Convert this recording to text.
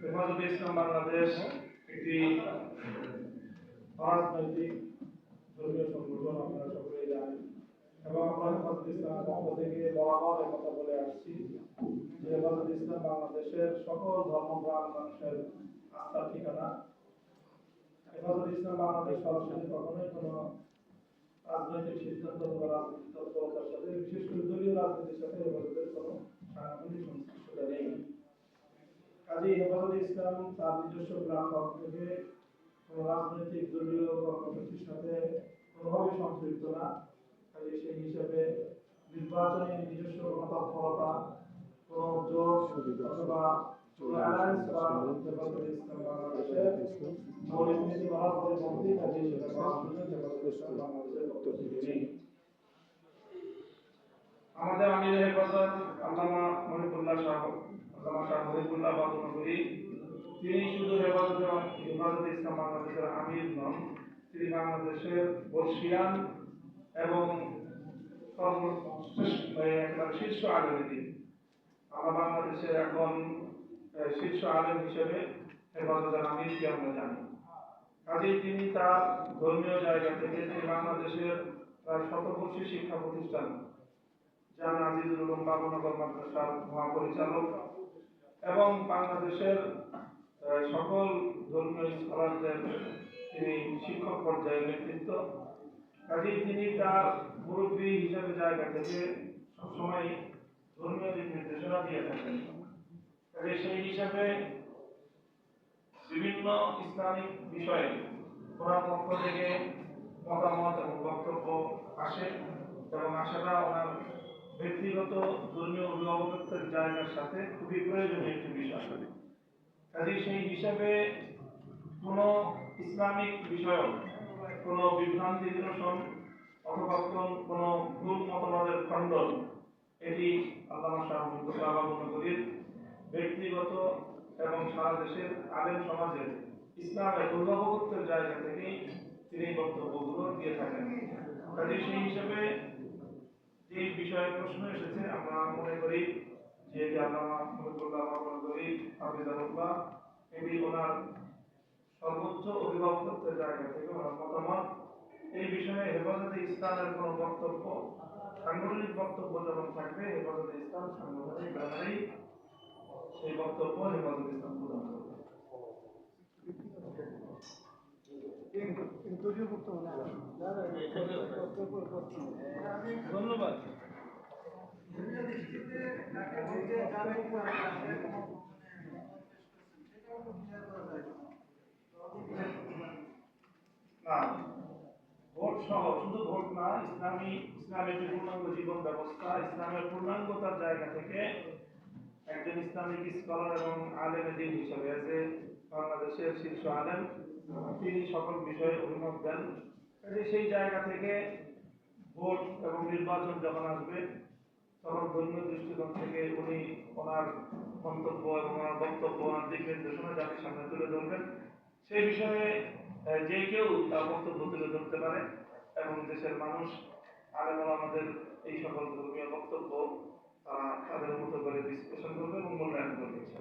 হেফাজতে ইসলাম বাংলাদেশ একটি রাজনৈতিক ধর্মীয় সংগঠন আপনারা সকলেই জানেন। এবং আমরা হেফাজতে ইসলামের পক্ষ থেকে বরাবর এ কথা বলে আসছি যে হেফাজতে ইসলাম বাংলাদেশের সকল ধর্মপ্রাণ মানুষের আস্থার ঠিকানা। হেফাজতে ইসলাম বাংলাদেশ সরাসরি কখনোই কোনো রাজনৈতিক সিদ্ধান্ত বা রাজনৈতিক তৎপরতার সাথে, বিশেষ করে দলীয় রাজনীতির সাথে হেফাজতের কোনো সাংগঠনিক নেই কাজেই হেফাজতে ইসলাম তার নিজস্ব প্ল্যাটফর্ম থেকে কোনো রাজনৈতিক দলীয় কর্মসূচির সাথে কোনোভাবে সম্পৃক্ত না। কাজে সেই হিসাবে নির্বাচনে নিজস্ব কোনো তৎপরতা কোনো জোট অথবা কোনো অ্যালায়েন্স বা হেফাজতে ইসলাম বাংলাদেশের মৌলিক নীতি বলার পরিপন্থী কাজে সেটা করার ইসলাম বাংলাদেশের পক্ষ থেকে। নেই আমাদের আমির হেফাজত আল্লামা মহিবুল্লাহ শাহ তিনি শুধু ইসলাম আমির নন, তিনি বাংলাদেশের এবং শীর্ষ বাংলাদেশের এখন শীর্ষ হিসেবে আমরা জানি। তিনি তার ধর্মীয় জায়গা থেকে তিনি বাংলাদেশের প্রায় শতবর্ষী শিক্ষা প্রতিষ্ঠান আজিজুল উলুম বাবুনগর মাদ্রাসার মহাপরিচালক এবং বাংলাদেশের সকল ধর্মীয় স্কলারদের তিনি শিক্ষক পর্যায়ের নেতৃত্ব। কাজেই তিনি তার মুরব্বী হিসেবে জায়গা থেকে সবসময় ধর্মীয় দিক নির্দেশনা দিয়ে থাকেন। কাজে সেই হিসাবে বিভিন্ন ইসলামিক বিষয়ে ওনার পক্ষ থেকে মতামত এবং বক্তব্য আসে এবং আসাটা ওনার ব্যক্তিগত ধর্মীয় অভিভাবকত্বের জায়গার সাথে খুবই প্রয়োজনীয় একটি বিষয়। কাজে সেই হিসাবে কোনো ইসলামিক বিষয় কোনো বিভ্রান্তি নিরসন অথবা কোন- ভুল মতবাদের খণ্ডন এটি আল্লামা শাহ মুস্তফা বাবুনগরীর ব্যক্তিগত এবং সারা দেশের আলেম সমাজের ইসলামের অভিভাবকত্বের জায়গা থেকেই তিনি বক্তব্যগুলো দিয়ে থাকেন। কাজে সেই হিসাবে যে বিষয়ে প্রশ্ন এসেছে, আমরা মনে করি যে আল্লামা মহিবুল্লাহ বাবুনগরী হাফিজাহুল্লাহ এটি ওনার সর্বোচ্চ অভিভাবকত্বের জায়গা থেকে ওনার মতামত। এই বিষয়ে হেফাজতে ইসলামের কোনো বক্তব্য, সাংগঠনিক বক্তব্য যখন থাকবে, হেফাজতে ইসলাম সাংগঠনিক ব্যাপারেই সেই বক্তব্য হেফাজতে ইসলাম প্রদান করবে। ভোট সহ, শুধু ভোট না, ইসলামী, ইসলামের জীবন ব্যবস্থা, ইসলামের পূর্ণাঙ্গতার জায়গা থেকে একজন ইসলামিক স্কলার এবং আলেম দিন হিসেবে আছে। বাংলাদেশের শীর্ষ আলেম তিনি সকল বিষয়ে অভিমত দেন। সেই জায়গা থেকে ভোট এবং নির্বাচন যখন আসবে, তখন ধর্মীয় দৃষ্টিকোণ থেকে উনি ওনার মন্তব্য এবং ওনার বক্তব্য, ওনার দিক নির্দেশনা জাতির সামনে তুলে ধরবেন। সেই বিষয়ে যে কেউ তার বক্তব্য তুলে ধরতে পারে এবং দেশের মানুষ আলেম আমাদের এই সকল ধর্মীয় বক্তব্য তারা তাদের মতো করে বিশ্লেষণ করবে এবং মূল্যায়ন করবে।